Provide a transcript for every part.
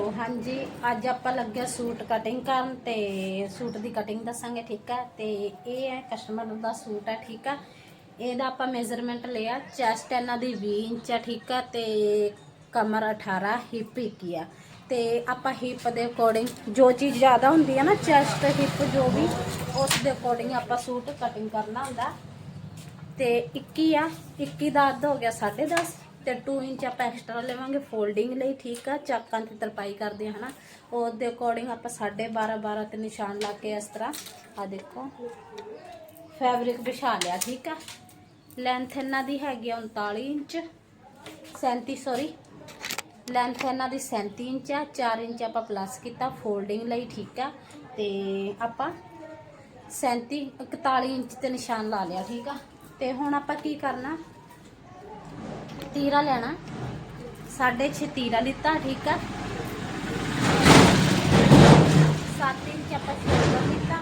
ਹਾਂਜੀ, ਅੱਜ ਆਪਾਂ ਲੱਗਿਆ ਸੂਟ ਕਟਿੰਗ ਕਰਨ ਤੇ ਸੂਟ ਦੀ ਕਟਿੰਗ ਦੱਸਾਂਗੇ, ਠੀਕ ਆ ਤੇ ਇਹ ਹੈ ਕਸਟਮਰ ਦਾ ਸੂਟ ਹੈ, ਠੀਕ ਆ ਇਹਦਾ ਆਪਾਂ ਮੇਜ਼ਰਮੈਂਟ ਲਿਆ ਚੈਸਟ ਇਹਨਾਂ ਦੀ 20 ਇੰਚ ਹੈ, ਠੀਕ ਆ ਤੇ ਕਮਰ 18 ਹਿਪ 21 ਆ ਤੇ ਆਪਾਂ ਹਿਪ ਦੇ ਅਕੋਰਡਿੰਗ ਜੋ ਚੀਜ਼ ਜ਼ਿਆਦਾ ਹੁੰਦੀ ਆ ਨਾ ਚੈਸਟ ਹਿਪ ਜੋ ਵੀ, ਉਸ ਦੇ ਅਕੋਰਡਿੰਗ ਆਪਾਂ ਸੂਟ ਕਟਿੰਗ ਕਰਨਾ ਹੁੰਦਾ। ਤੇ 21 ਆ 21 ਦਾ ਅੱਧ ਹੋ ਗਿਆ 10.5 ਤੇ 2 ਇੰਚ ਆਪਾਂ ਐਕਸਟਰਾ ਲਵਾਂਗੇ, ਫੋਲਡਿੰਗ ਲਈ ਠੀਕ ਆ, ਚਾਕਾਂ ਤੇ ਤਰਪਾਈ ਕਰਦੇ ਆ, ਹਨਾ। ਉਹਦੇ ਅਕੋਰਡਿੰਗ ਆਪਾਂ 12.5 12 ਤੇ ਨਿਸ਼ਾਨ ਲਾ ਕੇ ਇਸ ਤਰ੍ਹਾਂ ਆ ਦੇਖੋ। ਫੈਬਰਿਕ ਵਿਛਾ ਲਿਆ, ਠੀਕ ਆ। ਲੈਂਥ ਇਹਨਾਂ ਦੀ ਹੈਗੀ ਆ 39 ਇੰਚ 37 ਸੌਰੀ ਲੈਂਥ ਇਹਨਾਂ ਦੀ 37 ਇੰਚ ਆ 4 ਇੰਚ ਆਪਾਂ ਪਲੱਸ ਕੀਤਾ, ਫੋਲਡਿੰਗ ਲਈ ਠੀਕ ਆ। ਤੇ ਆਪਾਂ 37 41 ਇੰਚ ਤੇ ਨਿਸ਼ਾਨ ਲਾ ਲਿਆ, ਠੀਕ ਆ। ਤੇ ਹੁਣ ਆਪਾਂ ਕੀ ਕਰਨਾ? ਤੀਰਾ ਲੈਣਾ। 6.5 ਤੀਰਾ ਲਿੱਤਾ, ਠੀਕ ਆ? 7 ਇੰਚ ਆਪਾਂ ਸ਼ੋਲਡਰ ਲਿੱਤਾ।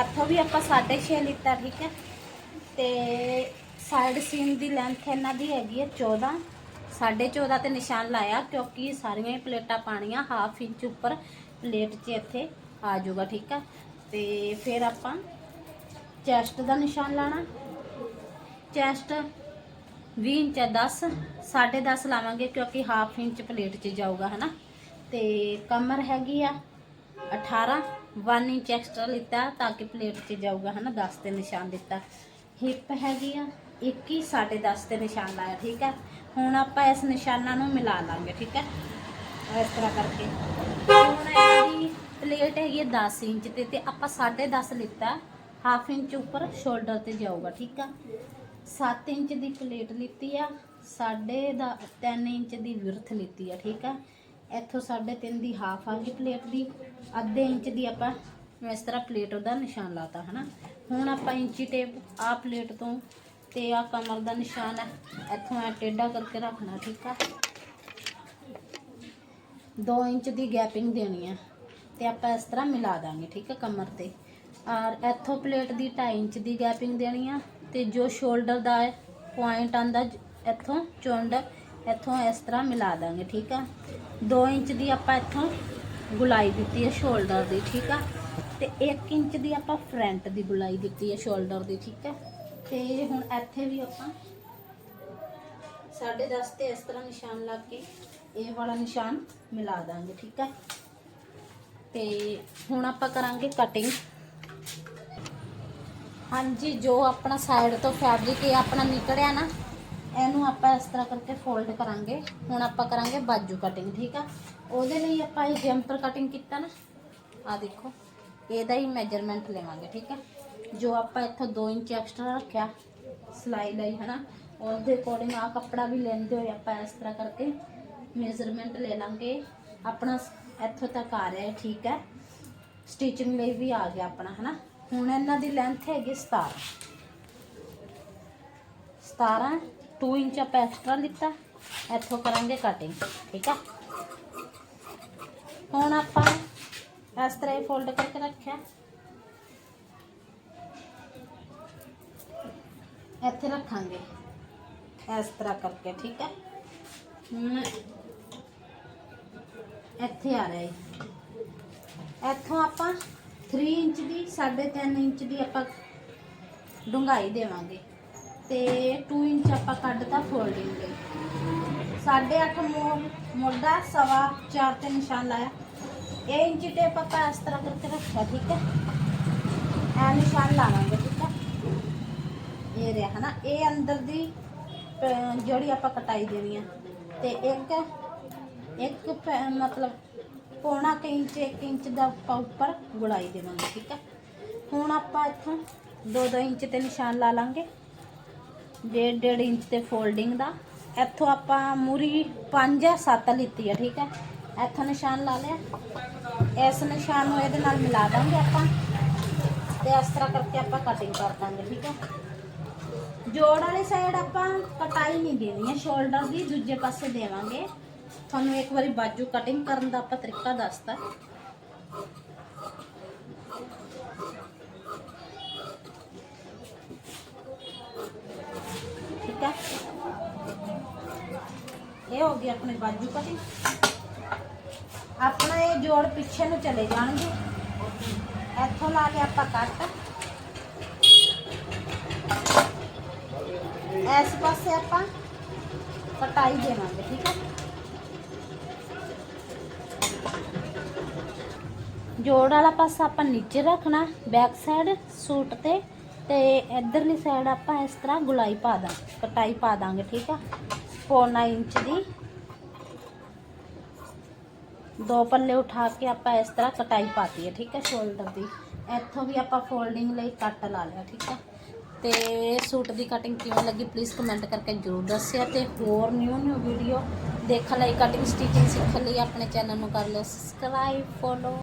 ਇੱਥੋਂ ਵੀ ਆਪਾਂ 6.5 ਲਿੱਤਾ, ਠੀਕ ਹੈ ਤੇ ਸਾਈਡ ਸੀਨ ਦੀ ਲੈਂਥ ਇਹਨਾਂ ਦੀ ਹੈਗੀ ਹੈ 14 14.5 ਤੇ ਨਿਸ਼ਾਨ ਲਾਇਆ, ਕਿਉਂਕਿ ਸਾਰੀਆਂ ਹੀ ਪਲੇਟਾਂ ਪਾਣੀਆਂ ਹਾਫ ਇੰਚ ਉੱਪਰ ਪਲੇਟ 'ਚ ਇੱਥੇ ਆ ਜਾਊਗਾ, ਠੀਕ ਹੈ ਤੇ ਫਿਰ ਆਪਾਂ ਚੈਸਟ ਦਾ ਨਿਸ਼ਾਨ ਲਾਣਾ। ਚੈਸਟ 20 ਇੰਚ ਹੈ 10 10.5 ਲਾਵਾਂਗੇ ਕਿਉਂਕਿ ਹਾਫ ਇੰਚ ਪਲੇਟ 'ਚ ਜਾਊਗਾ, ਹਨਾ? ਤੇ ਕਮਰ ਹੈਗੀ ਆ 18 1 ਇੰਚ ਐਕਸਟਰਾ ਲਿੱਤਾ ਤਾਂ ਕਿ ਪਲੇਟ 'ਚ ਜਾਊਗਾ, ਹਨਾ? 10 ਤੇ ਨਿਸ਼ਾਨ ਦਿੱਤਾ। ਹਿੱਪ ਹੈਗੀ ਆ 21 10.5 ਤੇ ਨਿਸ਼ਾਨ ਲਾਇਆ, ਠੀਕ ਹੈ? ਹੁਣ ਆਪਾਂ ਇਸ ਨਿਸ਼ਾਨਾਂ ਨੂੰ ਮਿਲਾ ਲਾਂਗੇ, ਠੀਕ ਹੈ? ਇਸ ਤਰ੍ਹਾਂ ਕਰਕੇ। ਹੁਣ ਇਹਦੀ ਪਲੇਟ ਹੈਗੀ ਹੈ 10 ਇੰਚ ਤੇ ਤੇ ਆਪਾਂ 10.5 ਲਿੱਤਾ ਹਾਫ ਇੰਚ ਉੱਪਰ ਸ਼ੋਲਡਰ ਤੇ ਜਾਊਗਾ, ਠੀਕ ਆ? 7 ਇੰਚ ਦੀ ਪਲੇਟ ਲਿੱਤੀ ਆ, ਸਾਢੇ ਦਾ 3 ਇੰਚ ਦੀ ਵਿਰਥ ਲਿੱਤੀ ਆ, ਠੀਕ ਆ? ਇੱਥੋਂ 3.5 ਦੀ ਹਾਫ ਆ ਗਈ ਪਲੇਟ ਦੀ। ਅੱਧੇ ਇੰਚ ਦੀ ਆਪਾਂ ਇਸ ਤਰ੍ਹਾਂ ਪਲੇਟ ਉਹਦਾ ਨਿਸ਼ਾਨ ਲਾਤਾ, ਹਨਾ? ਹੁਣ ਆਪਾਂ ਇੰਚੀ ਟੇਪ ਆ ਪਲੇਟ ਤੋਂ ਤੇ ਆ ਕਮਰ ਦਾ ਨਿਸ਼ਾਨ ਹੈ ਇੱਥੋਂ ਐ ਟੇਢਾ ਕਰਕੇ ਰੱਖਣਾ, ਠੀਕ ਆ? 2 ਇੰਚ ਦੀ ਗੈਪਿੰਗ ਦੇਣੀ ਆ। ਤੇ ਆਪਾਂ ਇਸ ਤਰ੍ਹਾਂ ਮਿਲਾ ਦਾਂਗੇ, ਠੀਕ ਹੈ, ਕਮਰ ਤੇ। ਔਰ ਇੱਥੋਂ ਪਲੇਟ ਦੀ 2.5 ਇੰਚ ਦੀ ਗੈਪਿੰਗ ਦੇਣੀ ਆ, ਤੇ ਜੋ ਸ਼ੋਲਡਰ ਦਾ ਪੁਆਇੰਟ ਆਂਦਾ ਇੱਥੋਂ ਚੁੰਡ, ਇੱਥੋਂ ਇਸ ਤਰ੍ਹਾਂ ਮਿਲਾ ਦਾਂਗੇ, ਠੀਕ ਆ। 2 ਇੰਚ ਦੀ ਆਪਾਂ ਇੱਥੋਂ ਗੁਲਾਈ ਦਿੱਤੀ ਹੈ ਸ਼ੋਲਡਰ ਦੀ, ਠੀਕ ਆ। ਤੇ 1 ਇੰਚ ਦੀ ਆਪਾਂ ਫਰੰਟ ਦੀ ਗੁਲਾਈ ਦਿੱਤੀ ਹੈ ਸ਼ੋਲਡਰ ਦੀ, ਠੀਕ ਹੈ ਤੇ ਹੁਣ ਇੱਥੇ ਵੀ ਆਪਾਂ 10.5 ਤੇ ਇਸ ਤਰ੍ਹਾਂ ਨਿਸ਼ਾਨ ਲਾ ਕੇ ਇਹ ਵਾਲਾ ਨਿਸ਼ਾਨ ਮਿਲਾ ਦਾਂਗੇ, ਠੀਕ ਹੈ ਤੇ ਹੁਣ ਆਪਾਂ ਕਰਾਂਗੇ ਕਟਿੰਗ ਹਾਂਜੀ, ਜੋ ਆਪਣਾ ਸਾਈਡ ਤੋਂ ਫੈਬਰਿਕ ਇਹ ਆਪਣਾ ਨਿਕਲਿਆ ਨਾ, ਇਹਨੂੰ ਆਪਾਂ ਇਸ ਤਰ੍ਹਾਂ ਕਰਕੇ ਫੋਲਡ ਕਰਾਂਗੇ। ਹੁਣ ਆਪਾਂ ਕਰਾਂਗੇ ਬਾਜੂ ਕਟਿੰਗ ਠੀਕ ਆ? ਉਹਦੇ ਲਈ ਆਪਾਂ ਇਹ ਜੰਪਰ ਕਟਿੰਗ ਕੀਤਾ ਨਾ ਆ ਦੇਖੋ, ਇਹਦਾ ਹੀ ਮੈਜਰਮੈਂਟ ਲਵਾਂਗੇ, ਠੀਕ ਆ? ਜੋ ਆਪਾਂ ਇੱਥੋਂ 2 ਇੰਚ ਐਕਸਟਰਾ ਰੱਖਿਆ, ਸਿਲਾਈ ਲਈ, ਹਨਾ? ਉਹਦੇ ਅਕੋਰਡਿੰਗ ਆ ਕੱਪੜਾ ਵੀ ਲੈਂਦੇ ਹੋਏ ਆਪਾਂ ਇਸ ਤਰ੍ਹਾਂ ਕਰਕੇ ਮੇਜ਼ਰਮੈਂਟ ਲੈ ਲਾਂਗੇ। ਆਪਣਾ ਇੱਥੋਂ ਤੱਕ ਆ ਰਿਹਾ ਹੈ, ਠੀਕ ਹੈ। ਸਟਿਚਿੰਗ ਲਈ ਵੀ ਆ ਗਿਆ ਆਪਣਾ, ਹਨਾ। ਹੁਣ ਇਹਨਾਂ ਦੀ ਲੈਂਥ ਹੈਗੀ 17 17 2 ਇੰਚ ਆਪਾਂ ਐਕਸਟਰਾ ਲਿੱਤਾ ਇੱਥੋਂ ਕਰਾਂਗੇ ਕਟਿੰਗ ਠੀਕ ਆ ਹੁਣ ਆਪਾਂ ਇਸ ਤਰ੍ਹਾਂ ਹੀ ਫੋਲਡ ਕਰਕੇ ਰੱਖਿਆ। ਇੱਥੇ ਰੱਖਾਂਗੇ। ਇਸ ਤਰ੍ਹਾਂ ਕਰਕੇ, ਠੀਕ ਹੈ। ਹੁਣ ਇੱਥੇ ਆ ਰਿਹਾ। ਹੈ ਇੱਥੋਂ ਆਪਾਂ 3 ਇੰਚ ਦੀ 3.5 ਇੰਚ ਦੀ ਆਪਾਂ ਡੂੰਘਾਈ ਦੇਵਾਂਗੇ ਤੇ 2 ਇੰਚ ਆਪਾਂ ਕੱਢਤਾ ਫੋਲਡਿੰਗ ਲਈ 8.5 ਮੋ, ਮੋਢਾ ਸਵਾ 4 ਤੇ ਨਿਸ਼ਾਨ ਲਾਇਆ। ਇਹ ਇੰਚ ਟੇਪ ਆਪਾਂ ਇਸ ਤਰ੍ਹਾਂ ਕਰਕੇ ਰੱਖਿਆ, ਠੀਕ ਹੈ? ਇਹ ਨਿਸ਼ਾਨ ਲਾਵਾਂਗੇ, ਠੀਕ ਹੈ? ਇਹ ਰਿਹਾ ਨਾ ਇਹ ਅੰਦਰ ਦੀ ਜਿਹੜੀ ਆਪਾਂ ਕਟਾਈ ਦੇਣੀ ਆ। ਤੇ ਇੱਕ ਇੱਕ ਪੈ- ਮਤਲਬ ਪੌਣਾ ਕੁ ਇੰਚ 1 ਇੰਚ ਦਾ ਆਪਾਂ ਉੱਪਰ ਗੁੜਾਈ ਦੇਵਾਂਗੇ, ਠੀਕ ਹੈ ਹੁਣ ਆਪਾਂ ਇੱਥੋਂ 2-2 ਇੰਚ ਤੇ ਨਿਸ਼ਾਨ ਲਾ ਲਾਂਗੇ, ਡੇਢ ਡੇਢ ਇੰਚ ਤੇ ਫੋਲਡਿੰਗ ਦਾ। ਇੱਥੋਂ ਆਪਾਂ ਮੂਰੀ 5-7 ਲਿੱਤੀ ਹੈ ਠੀਕ ਹੈ ਇੱਥੋਂ ਨਿਸ਼ਾਨ ਲਾ ਲਿਆ। ਇਸ ਨਿਸ਼ਾਨ ਨੂੰ ਇਹਦੇ ਨਾਲ ਮਿਲਾ ਦਾਂਗੇ ਆਪਾਂ ਤੇ ਇਸ ਤਰ੍ਹਾਂ ਕਰਕੇ ਆਪਾਂ ਕਟਿੰਗ ਕਰ ਦਾਂਗੇ, ਠੀਕ ਹੈ ਜੋੜ ਵਾਲੀ ਸਾਈਡ ਆਪਾਂ ਕਟਾਈ ਨਹੀਂ ਦੇਣੀ ਹੈ ਸ਼ੋਲਡਰ ਦੀ ਦੂਜੇ ਪਾਸੇ ਦੇਵਾਂਗੇ। ਤੁਹਾਨੂੰ ਇੱਕ ਵਾਰੀ ਬਾਜੂ ਕਟਿੰਗ ਕਰਨ ਦਾ ਆਪਾਂ ਤਰੀਕਾ ਦੱਸਤਾ। ਠੀਕ ਹੈ? ਇਹ ਹੋ ਗਈ ਆਪਣੀ ਬਾਜੂ ਕਟਿੰਗ ਆਪਣਾ ਇਹ ਜੋੜ ਪਿੱਛੇ ਨੂੰ ਚਲੇ ਜਾਣਗੇ। ਇੱਥੋਂ ਲਾ ਕੇ ਆਪਾਂ ਕੱਟ। ਇਸ ਪਾਸੇ ਆਪਾਂ ਕਟਾਈ ਦੇਵਾਂਗੇ, ਠੀਕ ਹੈ? ਜੋੜ ਵਾਲਾ ਪਾਸਾ ਆਪਾਂ ਨੀਚੇ ਰੱਖਣਾ ਬੈਕ ਸਾਈਡ ਸੂਟ ਤੇ ਤੇ ਇਧਰਲੀ ਸਾਈਡ ਆਪਾਂ ਇਸ ਤਰ੍ਹਾਂ ਗੁਲਾਈ ਪਾ ਦਾਂ, ਕਟਾਈ ਪਾ ਦਾਂਗੇ, ਠੀਕ ਆ? ਪੌਣਾ ਇੰਚ ਦੀ। ਦੋ ਪੱਲੇ ਉਠਾ ਕੇ ਆਪਾਂ ਇਸ ਤਰ੍ਹਾਂ ਕਟਾਈ ਪਾਤੀ ਹੈ ਠੀਕ ਹੈ ਸ਼ੋਲਡਰ ਦੀ। ਇੱਥੋਂ ਵੀ ਆਪਾਂ ਫੋਲਡਿੰਗ ਲਈ ਕੱਟ ਲਾ ਲਿਆ, ਠੀਕ ਹੈ ਤੇ ਸੂਟ ਦੀ ਕਟਿੰਗ ਕਿਵੇਂ ਲੱਗੀ ਪਲੀਜ਼ ਕਮੈਂਟ ਕਰਕੇ ਜਰੂਰ ਦੱਸਿਆ ਤੇ ਹੋਰ ਨਿਊ ਨਿਊ ਵੀਡੀਓ ਦੇਖਣ ਲਈ ਕਟਿੰਗ ਸਟਿਚਿੰਗ ਸਿੱਖਣ ਲਈ ਆਪਣੇ ਚੈਨਲ ਨੂੰ ਕਰ ਲਓ ਸਬਸਕ੍ਰਾਈਬ ਫੋਲੋ